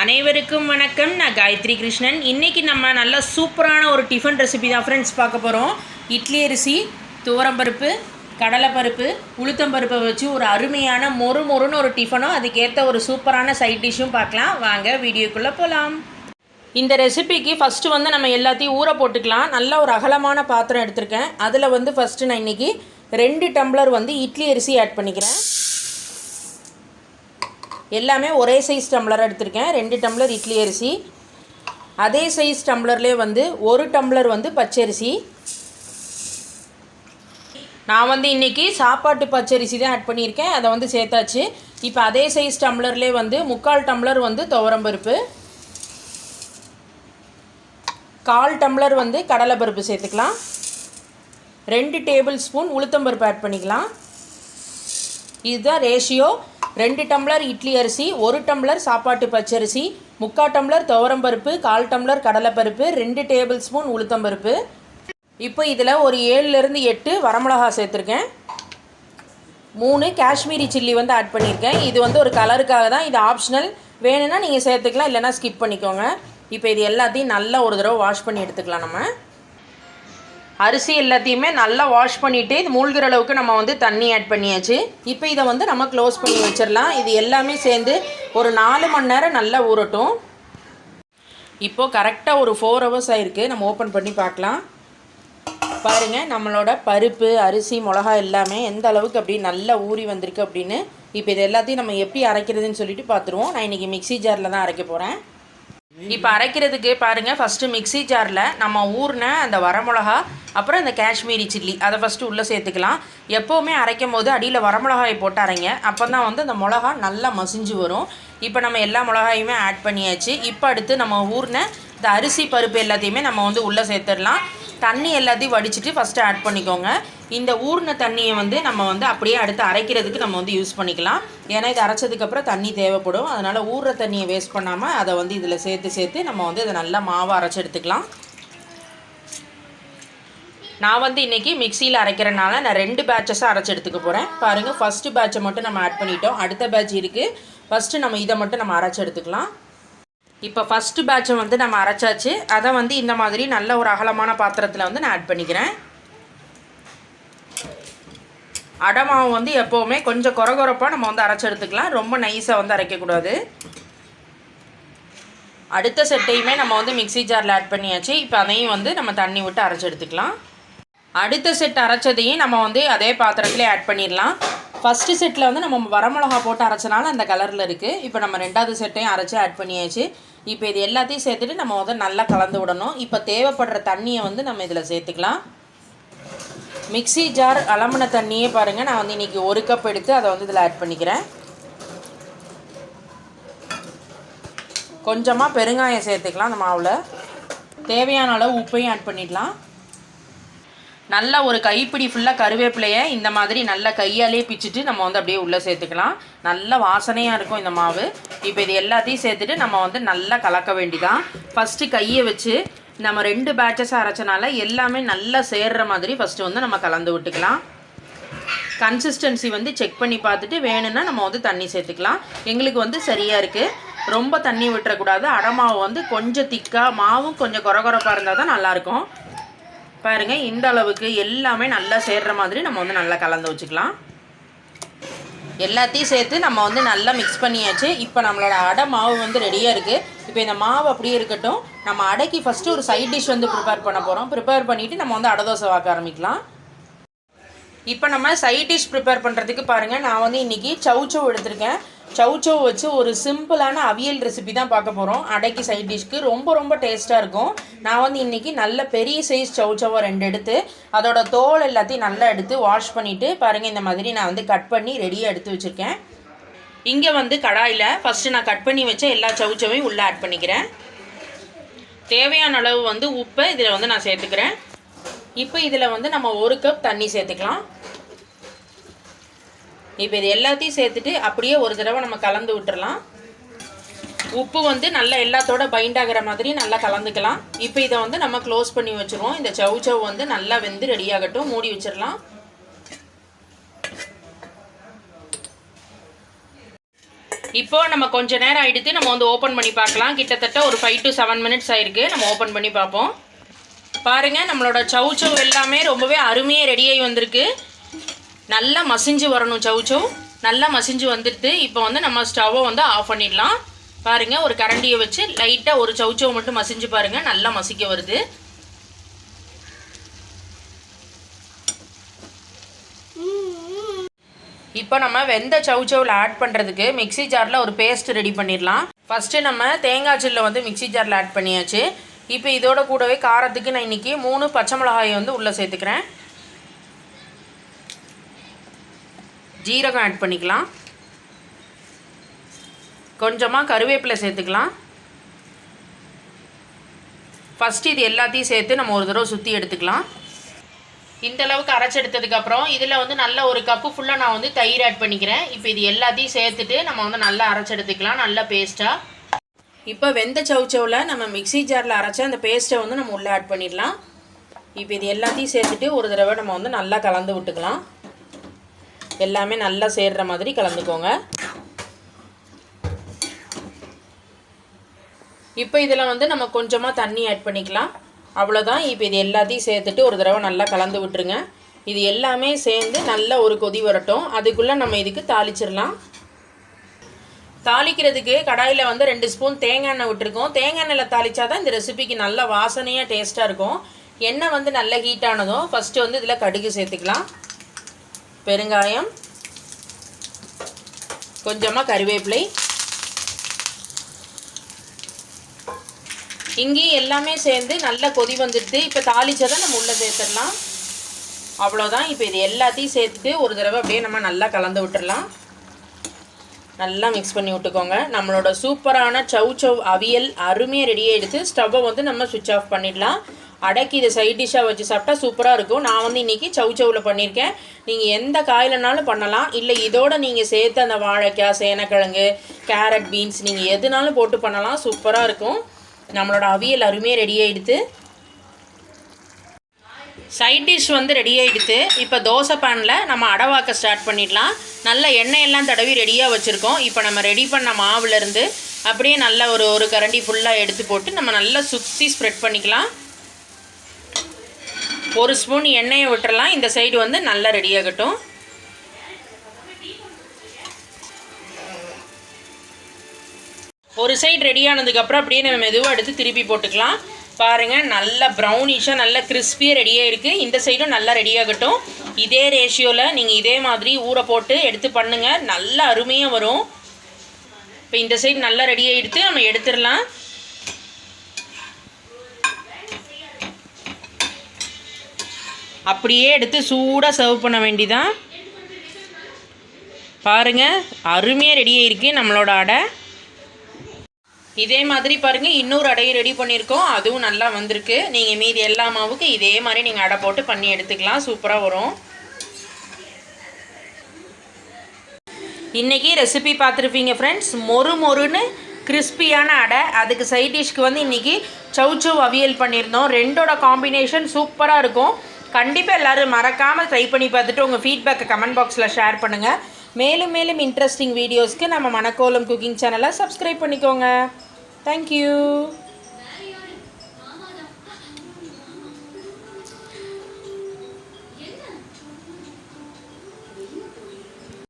அனைவருக்கும் வணக்கம். நான் காயத்ரி கிருஷ்ணன். இன்றைக்கி நம்ம நல்ல சூப்பரான ஒரு டிஃபன் ரெசிபி தான் ஃப்ரெண்ட்ஸ் பார்க்க போகிறோம் இட்லி அரிசி துவரம்பருப்பு கடலைப்பருப்பு உளுத்தம்பருப்பை வச்சு ஒரு அருமையான மொறு மொறுன்னு ஒரு டிஃபனும் அதுக்கேற்ற ஒரு சூப்பரான சைட் டிஷ்ஷும் பார்க்கலாம். வாங்க வீடியோக்குள்ளே போகலாம் இந்த ரெசிபிக்கு ஃபஸ்ட்டு வந்து நம்ம எல்லாத்தையும் ஊற போட்டுக்கலாம். நல்ல ஒரு அகலமான பாத்திரம் எடுத்திருக்கேன். அதில் வந்து ஃபஸ்ட்டு நான் இன்றைக்கி ரெண்டு டம்ளர் வந்து இட்லி அரிசி ஆட் பண்ணிக்கிறேன். எல்லாமே ஒரே சைஸ் டம்ளர் எடுத்திருக்கேன். ரெண்டு டம்ளர் இட்லி அரிசி. அதே சைஸ் டம்ளர்லேயே வந்து ஒரு டம்ளர் வந்து பச்சரிசி. நான் வந்து இன்றைக்கி சாப்பாட்டு பச்சரிசி தான் ஆட் பண்ணியிருக்கேன். அதை வந்து சேர்த்தாச்சு. இப்போ அதே சைஸ் டம்ளர்லேயே வந்து முக்கால் டம்ளர் வந்து துவரம்பருப்பு கால் டம்ளர் வந்து கடலைப்பருப்பு சேர்த்துக்கலாம். ரெண்டு டேபிள் ஸ்பூன் உளுத்தம்பருப்பு ஆட் பண்ணிக்கலாம். இதுதான் ரேஷியோ ரெண்டு டம்ளர் இட்லி அரிசி ஒரு டம்ளர் சாப்பாட்டு பச்சரிசி முக்கால் டம்ளர் துவரம்பருப்பு கால் டம்ளர் கடலைப்பருப்பு ரெண்டு டேபிள் ஸ்பூன் உளுத்தம்பருப்பு இப்போ இதில் ஒரு ஏழுலேருந்து எட்டு வரமிளகா சேர்த்துருக்கேன். மூணு காஷ்மீரி சில்லி வந்து ஆட் பண்ணியிருக்கேன். இது வந்து ஒரு கலருக்காக தான் இது ஆப்ஷனல். வேணும்னா நீங்கள் சேர்த்துக்கலாம் இல்லைனா ஸ்கிப் பண்ணிக்கோங்க. இப்போ இது எல்லாத்தையும் நல்லா ஒரு தடவை வாஷ் பண்ணி எடுத்துக்கலாம் நம்ம. அரிசி எல்லாத்தையுமே நல்லா வாஷ் பண்ணிவிட்டு இது மூழ்கிற அளவுக்கு நம்ம வந்து தண்ணி ஆட் பண்ணியாச்சு. இப்போ இதை வந்து நம்ம க்ளோஸ் பண்ணி வச்சிடலாம். இது எல்லாமே சேர்ந்து ஒரு நாலு மணி நேரம் நல்லா ஊறட்டும். இப்போது கரெக்டாக ஒரு ஃபோர் ஹவர்ஸ் ஆகிருக்கு நம்ம ஓப்பன் பண்ணி பார்க்கலாம். பாருங்கள் நம்மளோட பருப்பு அரிசி மிளகா எல்லாமே எந்த அளவுக்கு அப்படி நல்லா ஊறி வந்திருக்கு அப்படின்னு. இப்போ இது எல்லாத்தையும் நம்ம எப்படி அரைக்கிறதுன்னு சொல்லிட்டு பார்த்துருவோம். நான் இன்றைக்கி மிக்ஸி ஜாரில் தான் அரைக்க போகிறேன் இப்போ அரைக்கிறதுக்கு பாருங்கள் ஃபஸ்ட்டு மிக்ஸி ஜாரில் நம்ம ஊர்ன அந்த வரமிளகா அப்புறம் இந்த காஷ்மீரி சில்லி அதை ஃபஸ்ட்டு உள்ளே சேர்த்துக்கலாம். எப்போவுமே அரைக்கும் போது அடியில் வரமிளகாயை போட்டு அரைங்க. அப்போ தான் வந்து அந்த மிளகா நல்லா மசிஞ்சு வரும். இப்போ நம்ம எல்லா மிளகாயுமே ஆட் பண்ணியாச்சு. இப்போ அடுத்து நம்ம ஊர்ன இந்த அரிசி பருப்பு எல்லாத்தையுமே நம்ம வந்து உள்ளே சேர்த்துடலாம். தண்ணி எல்லாத்தையும் வடிச்சிட்டு ஃபஸ்ட்டு ஆட் பண்ணிக்கோங்க. இந்த ஊறின தண்ணியை வந்து நம்ம வந்து அப்படியே அடுத்து அரைக்கிறதுக்கு நம்ம வந்து யூஸ் பண்ணிக்கலாம். ஏன்னா இது அரைச்சதுக்கப்புறம் தண்ணி தேவைப்படும். அதனால் ஊற தண்ணியை வேஸ்ட் பண்ணாமல் அதை வந்து இதில் சேர்த்து சேர்த்து நம்ம வந்து இதை நல்லா மாவை அரைச்சி எடுத்துக்கலாம். நான் வந்து இன்றைக்கி மிக்சியில் அரைக்கிறனால நான் ரெண்டு பேட்சஸாக அரைச்சி எடுத்துக்க போகிறேன் பாருங்கள் ஃபஸ்ட்டு பேட்சை மட்டும் நம்ம ஆட் பண்ணிட்டோம். அடுத்த பேட்ச் இருக்குது ஃபஸ்ட்டு நம்ம இதை மட்டும் நம்ம அரைச்சி எடுத்துக்கலாம். இப்போ ஃபஸ்ட்டு பேட்சை வந்து நம்ம அரைச்சாச்சு. அதை வந்து இந்த மாதிரி நல்ல ஒரு அகலமான பாத்திரத்தில் வந்து நான் ஆட் பண்ணிக்கிறேன். அடை மாவு வந்து எப்போவுமே கொஞ்சம் குறகுறப்பாக நம்ம வந்து அரைச்சி எடுத்துக்கலாம். ரொம்ப நைஸாக வந்து அரைக்கக்கூடாது. அடுத்த செட்டையுமே நம்ம வந்து மிக்ஸி ஜாரில் ஆட் பண்ணியாச்சு. இப்போ அதையும் வந்து நம்ம தண்ணி விட்டு அரைச்சி எடுத்துக்கலாம். அடுத்த செட் அரைச்சதையும் நம்ம வந்து அதே பாத்திரத்திலே ஆட் பண்ணிடலாம். ஃபஸ்ட்டு செட்டில் வந்து நம்ம வரமிளகா போட்டு அரைச்சனால அந்த கலரில் இருக்குது இப்போ நம்ம ரெண்டாவது செட்டையும் அரைச்சி ஆட் பண்ணியாச்சு. இப்போ இது எல்லாத்தையும் சேர்த்துட்டு நம்ம முதல் நல்லா கலந்து விடணும். இப்போ தேவைப்படுற தண்ணியை வந்து நம்ம இதில் சேர்த்துக்கலாம். மிக்ஸி ஜார் அலம்பின தண்ணியே பாருங்கள் நான் வந்து இன்றைக்கி ஒரு கப் எடுத்து அதை வந்து இதில் ஆட் பண்ணிக்கிறேன். கொஞ்சமாக பெருங்காயம் சேர்த்துக்கலாம் அந்த மாவில். தேவையான அளவு உப்பையும் ஆட் பண்ணிடலாம். நல்லா ஒரு கைப்பிடி ஃபுல்லாக கருவேப்பிலையை இந்த மாதிரி நல்லா கையாலே பிச்சுட்டு நம்ம வந்து அப்படியே உள்ளே சேர்த்துக்கலாம். நல்ல வாசனையாக இருக்கும் இந்த மாவு. இப்போ இது எல்லாத்தையும் சேர்த்துட்டு நம்ம வந்து நல்லா கலக்க வேண்டிதான். ஃபஸ்ட்டு கையை வச்சு நம்ம ரெண்டு பேட்சஸ் அரைச்சனால எல்லாமே நல்லா சேர்ற மாதிரி ஃபஸ்ட்டு வந்து நம்ம கலந்து விட்டுக்கலாம். கன்சிஸ்டன்சி வந்து செக் பண்ணி பார்த்துட்டு வேணும்னா நம்ம வந்து தண்ணி சேர்த்துக்கலாம். எங்களுக்கு வந்து சரியாக இருக்குது ரொம்ப தண்ணி விட்டுறக்கூடாது. அடமாவு வந்து கொஞ்சம் திக்காக மாவும் கொஞ்சம் குறகுறப்பாக இருந்தால் தான் நல்லாயிருக்கும் பாருங்கள் இந்த அளவுக்கு எல்லாமே நல்லா சேர்ற மாதிரி நம்ம வந்து நல்லா கலந்து வச்சுக்கலாம். எல்லாத்தையும் சேர்த்து நம்ம வந்து நல்லா மிக்ஸ் பண்ணியாச்சு. இப்போ நம்மளோட அடை மாவு வந்து ரெடியாக இருக்குது இப்போ இந்த மாவு அப்படியே இருக்கட்டும். நம்ம அடைக்கு ஃபஸ்ட்டு ஒரு சைட் டிஷ் வந்து ப்ரிப்பேர் பண்ண போகிறோம் ப்ரிப்பேர் பண்ணிவிட்டு நம்ம வந்து அடை தோசை வாக்க ஆரம்பிக்கலாம். இப்போ நம்ம சைட் டிஷ் ப்ரிப்பேர் பண்ணுறதுக்கு பாருங்கள் நான் வந்து இன்றைக்கி சவுச்சவ் எடுத்திருக்கேன். சவுச்சவ் வச்சு ஒரு சிம்பிளான அவியல் ரெசிபி தான் பார்க்க போகிறோம் அடைக்கு சைட் டிஷ்க்கு ரொம்ப ரொம்ப டேஸ்ட்டாக இருக்கும். நான் வந்து இன்றைக்கி நல்ல பெரிய சைஸ் சவுச்சவை ரெண்டு எடுத்து அதோட தோல் எல்லாத்தையும் நல்லா எடுத்து வாஷ் பண்ணிவிட்டு பாருங்கள் இந்த மாதிரி நான் வந்து கட் பண்ணி ரெடியாக எடுத்து வச்சுருக்கேன். இங்கே வந்து கடாயில் ஃபஸ்ட்டு நான் கட் பண்ணி வச்ச எல்லா சவுச்சவையும் உள்ளே ஆட் பண்ணிக்கிறேன். தேவையான அளவு வந்து உப்பை இதில் வந்து நான் சேர்த்துக்கிறேன். இப்போ இதில் வந்து நம்ம ஒரு கப் தண்ணி சேர்த்துக்கலாம். இப்போ இது எல்லாத்தையும் சேர்த்துட்டு அப்படியே ஒரு தடவை நம்ம கலந்து விட்டுறலாம். உப்பு வந்து நல்லா எல்லாத்தோட பைண்ட் ஆகிற மாதிரி நல்லா கலந்துக்கலாம். இப்போ இதை வந்து நம்ம க்ளோஸ் பண்ணி வச்சுருவோம். இந்த சவு சவு வந்து நல்லா வெந்து ரெடியாகட்டும் மூடி வச்சிடலாம். இப்போ நம்ம கொஞ்ச நேரம் ஆயிடுத்து நம்ம வந்து ஓப்பன் பண்ணி பார்க்கலாம். கிட்டத்தட்ட ஒரு ஃபைவ் டு செவன் மினிட்ஸ் ஆயிருக்கு. நம்ம ஓப்பன் பண்ணி பார்ப்போம். பாருங்க நம்மளோட சவு சவு எல்லாமே ரொம்பவே அருமையாக ரெடியாகி வந்திருக்கு. நல்லா மசிஞ்சு வரணும் சவு சவு. நல்லா மசிஞ்சு வந்துடுது இப்போ வந்து நம்ம ஸ்டவ்வை வந்து ஆஃப் பண்ணிடலாம். பாருங்கள் ஒரு கரண்டியை வச்சு லைட்டாக ஒரு சவு சவு மட்டும் மசிஞ்சு பாருங்கள் நல்லா மசிக்க வருது. இப்போ நம்ம வெந்த சவுச்சவில் ஆட் பண்ணுறதுக்கு மிக்ஸி ஜாரில் ஒரு பேஸ்ட் ரெடி பண்ணிடலாம். ஃபஸ்ட்டு நம்ம தேங்காய் சில்லை வந்து மிக்ஸி ஜாரில் ஆட் பண்ணியாச்சு. இப்போ இதோட கூடவே காரத்துக்கு நான் இன்றைக்கி மூணு பச்சை மிளகாயை வந்து உள்ளே சேர்த்துக்கிறேன். ஜீரகம் ஆட் பண்ணிக்கலாம். கொஞ்சமாக கருவேப்பிலை சேர்த்துக்கலாம். ஃபஸ்ட்டு இது எல்லாத்தையும் சேர்த்து நம்ம ஒரு தடவை சுற்றி எடுத்துக்கலாம். இந்த அளவுக்கு அரைச்செடுத்ததுக்கப்புறம் இதில் வந்து நல்ல ஒரு கப்பு ஃபுல்லாக நான் வந்து தயிர் ஆட் பண்ணிக்கிறேன். இப்போ இது எல்லாத்தையும் சேர்த்துட்டு நம்ம வந்து நல்லா அரைச்செடுத்துக்கலாம் நல்லா பேஸ்ட்டாக இப்போ வெந்த சவுச்சவில் நம்ம மிக்ஸி ஜாரில் அரைச்ச அந்த பேஸ்ட்டை வந்து நம்ம உள்ளே ஆட் பண்ணிடலாம். இப்போ இது எல்லாத்தையும் சேர்த்துட்டு ஒரு தடவை நம்ம வந்து நல்லா கலந்து விட்டுக்கலாம். எல்லாமே நல்லா சேர்கிற மாதிரி கலந்துக்கோங்க. இப்போ இதில் வந்து நம்ம கொஞ்சமாக தண்ணி ஆட் பண்ணிக்கலாம். அவ்வளோதான் இப்போ இது எல்லாத்தையும் சேர்த்துட்டு ஒரு தடவை நல்லா கலந்து விட்டுருங்க. இது எல்லாமே சேர்ந்து நல்ல ஒரு கொதி வரட்டும். அதுக்குள்ளே நம்ம இதுக்கு தாளிச்சிடலாம். தாளிக்கிறதுக்கு கடாயில் வந்து ரெண்டு ஸ்பூன் தேங்காய் எண்ணெய் விட்டுருக்கோம். தேங்காய் எண்ணெயில் தாளிச்சா தான் இந்த ரெசிபிக்கு நல்லா வாசனையாக டேஸ்ட்டாக இருக்கும். எண்ணெய் வந்து நல்ல ஹீட் ஆனதும் ஃபஸ்ட்டு வந்து இதில் கடுகு சேர்த்துக்கலாம். பெருங்காயம் கொஞ்சமாக கருவேப்பிலை. இங்கேயும் எல்லாமே சேர்ந்து நல்லா கொதி வந்துடுது. இப்போ தாளிச்சதை நம்ம உள்ளே சேர்த்துடலாம். அவ்வளோதான் இப்போ இது எல்லாத்தையும் சேர்த்துட்டு ஒரு தடவை அப்படியே நம்ம நல்லா கலந்து விட்டுடலாம். நல்லா மிக்ஸ் பண்ணி விட்டுக்கோங்க. நம்மளோட சூப்பரான சவ் சவ் அவியல் அருமையாக ரெடியாக எடுத்து ஸ்டவ்வை வந்து நம்ம சுவிட்ச் ஆஃப் பண்ணிடலாம். அடக்கி இதை சைட் டிஷ்ஷாக வச்சு சாப்பிட்டா சூப்பராக இருக்கும். நான் வந்து இன்றைக்கி சவு சவுவில் பண்ணியிருக்கேன் நீங்கள் எந்த காயிலனாலும் பண்ணலாம். இல்லை இதோட நீங்கள் சேர்த்து அந்த வாழைக்காய் சேனக்கிழங்கு கேரட் பீன்ஸ் நீங்கள் எதுனாலும் போட்டு பண்ணலாம். சூப்பராக இருக்கும். நம்மளோட அவியல் அருமையாக ரெடி ஆகிடுது சைட் டிஷ் வந்து ரெடி ஆகிடுது இப்போ தோசை பேனில் நம்ம அடவாக்க ஸ்டார்ட் பண்ணிடலாம். நல்ல எண்ணெய் எல்லாம் தடவி ரெடியாக வச்சுருக்கோம். இப்போ நம்ம ரெடி பண்ண மாவுலேருந்து அப்படியே நல்ல ஒரு ஒரு கரண்டி ஃபுல்லாக எடுத்து போட்டு நம்ம நல்லா சுற்றி ஸ்ப்ரெட் பண்ணிக்கலாம். ஒரு ஸ்பூன் எண்ணெயை விட்டுறலாம். இந்த சைடு வந்து நல்லா ரெடி ஆகட்டும். ஒரு சைடு ரெடி ஆனதுக்கப்புறம் அப்படியே நம்ம மெதுவாக எடுத்து திருப்பி போட்டுக்கலாம். பாருங்கள் நல்ல ப்ரௌனிஷாக நல்ல கிறிஸ்பியாக ரெடியாக இருக்குது இந்த சைடும் நல்லா ரெடியாகட்டும் இதே ரேஷியோவில் நீங்கள் இதே மாதிரி ஊற போட்டு எடுத்து பண்ணுங்கள் நல்ல அருமையாக வரும். இப்போ இந்த சைடு நல்லா ரெடி ஆகிடுத்து நம்ம எடுத்துடலாம். அப்படியே எடுத்து சூடாக சர்வ் பண்ண வேண்டிதான். பாருங்கள் அருமையாக ரெடியாக இருக்குது நம்மளோட அடை. இதே மாதிரி பாருங்கள் இன்னொரு அடையை ரெடி பண்ணியிருக்கோம். அதுவும் நல்லா வந்திருக்கு. நீங்கள் மீதி எல்லா மாவுக்கு இதே மாதிரி நீங்கள் அடை போட்டு பண்ணி எடுத்துக்கலாம். சூப்பராக வரும். இன்றைக்கி ரெசிபி பார்த்துருப்பீங்க ஃப்ரெண்ட்ஸ் மொறு மொறுன்னு கிறிஸ்பியான அடை. அதுக்கு சைட் டிஷ்க்கு வந்து இன்றைக்கி சவுச்சவ் அவியல் பண்ணியிருந்தோம். ரெண்டோட காம்பினேஷன் சூப்பராக இருக்கும். கண்டிப்பாக எல்லோரும் மறக்காமல் ட்ரை பண்ணி பார்த்துட்டு உங்கள் ஃபீட்பேக்கை கமெண்ட் பாக்ஸில் ஷேர் பண்ணுங்கள் மேலும் மேலும் இன்ட்ரெஸ்டிங் வீடியோஸ்க்கு நம்ம மணக்கோலம் குக்கிங் சேனலை சப்ஸ்கிரைப் பண்ணிக்கோங்க தேங்க்யூ.